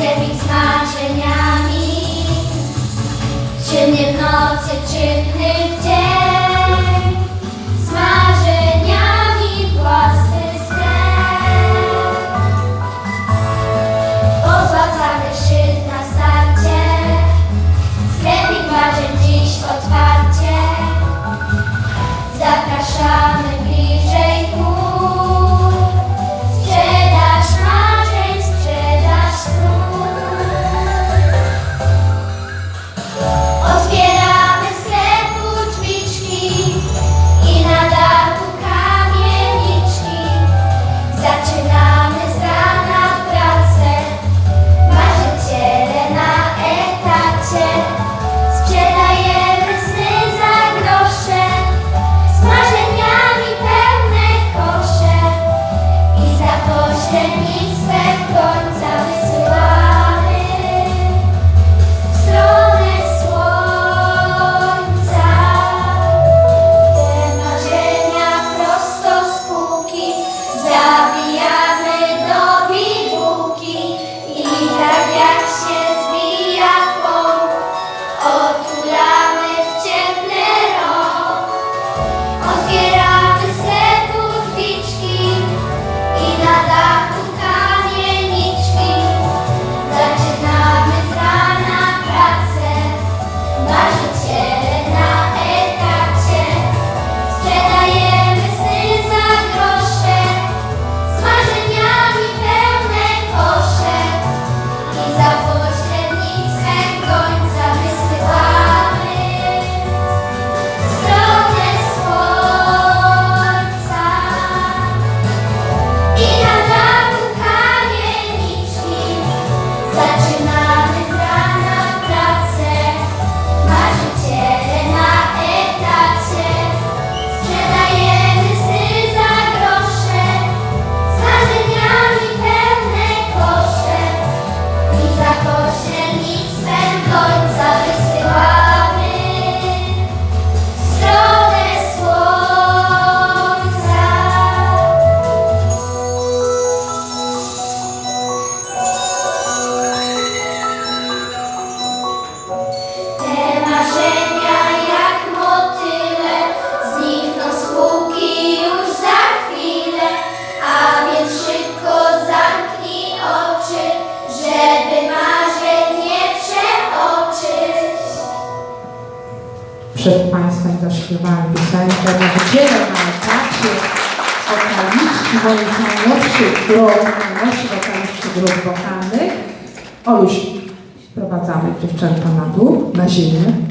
Всеми znaczeniami, czy nie w nocy, czy w dzień. przed Państwem zaśpiewałam piosenkę Nauczyciele na etacie wokaliczki, moich najnowszych grup, najnowszych wokalistów grup wokalnych. Oluś, wprowadzamy dziewczęta na dół, na ziemię.